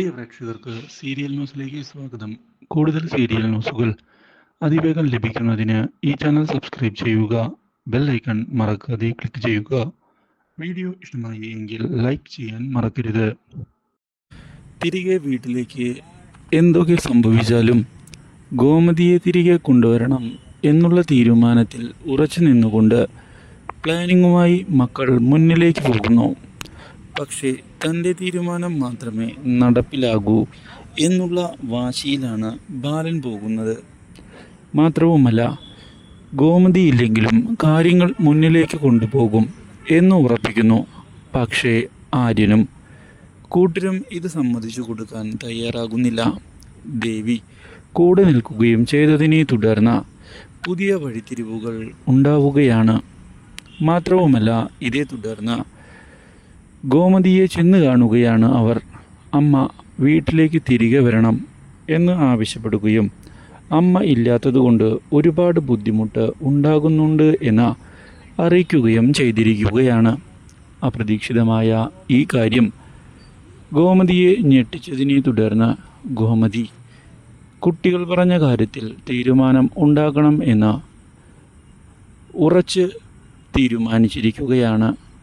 പ്രിയ പ്രേക്ഷകർക്ക് സീരിയൽ ന്യൂസിലേക്ക് സ്വാഗതം. കൂടുതൽ സീരിയൽ ന്യൂസുകൾ അതിവേഗം ലഭിക്കുന്നതിന് ഈ ചാനൽ സബ്സ്ക്രൈബ് ചെയ്യുക ബെൽ ഐക്കൺ മറക്കാതെ ക്ലിക്ക് ചെയ്യുക. വീഡിയോ ഇഷ്ടമായി എങ്കിൽ ലൈക്ക് ചെയ്യാൻ മറക്കരുത്. തിരികെ വീട്ടിലേക്ക് എന്തൊക്കെ സംഭവിച്ചാലും ഗോമതിയെ തിരികെ കൊണ്ടുവരണം എന്നുള്ള തീരുമാനത്തിൽ ഉറച്ചു നിന്നുകൊണ്ട് പ്ലാനിങ്ങുമായി മക്കൾ മുന്നിലേക്ക് പോകുന്നു. പക്ഷേ തന്റെ തീരുമാനം മാത്രമേ നടപ്പിലാകൂ എന്നുള്ള വാശിയിലാണ് ബാലൻ പോകുന്നത്. മാത്രവുമല്ല ഗോമതി ഇല്ലെങ്കിലും കാര്യങ്ങൾ മുന്നിലേക്ക് കൊണ്ടുപോകും എന്ന് ഉറപ്പിക്കുന്നു. പക്ഷേ ആര്യനും കൂട്ടരും ഇത് സമ്മതിച്ചു കൊടുക്കാൻ തയ്യാറാകുന്നില്ല. ദേവി കൂടെ നിൽക്കുകയും ചെയ്തതിനെ തുടർന്ന് പുതിയ വഴിത്തിരിവുകൾ ഉണ്ടാവുകയാണ്. മാത്രവുമല്ല ഇതേ തുടർന്ന് ഗോമതിയെ ചെന്ന് കാണുകയാണ് അവർ. അമ്മ വീട്ടിലേക്ക് തിരികെ വരണം എന്ന് ആവശ്യപ്പെടുകയും അമ്മ ഇല്ലാത്തതുകൊണ്ട് ഒരുപാട് ബുദ്ധിമുട്ട് ഉണ്ടാകുന്നുണ്ട് എന്ന് അറിയിക്കുകയും ചെയ്തിരിക്കുകയാണ്. അപ്രതീക്ഷിതമായ ഈ കാര്യം ഗോമതിയെ ഞെട്ടിച്ചതിനെ തുടർന്ന് ഗോമതി കുട്ടികൾ പറഞ്ഞ കാര്യത്തിൽ തീരുമാനം ഉണ്ടാക്കണം എന്ന് ഉറച്ച് തീരുമാനിച്ചിരിക്കുകയാണ്.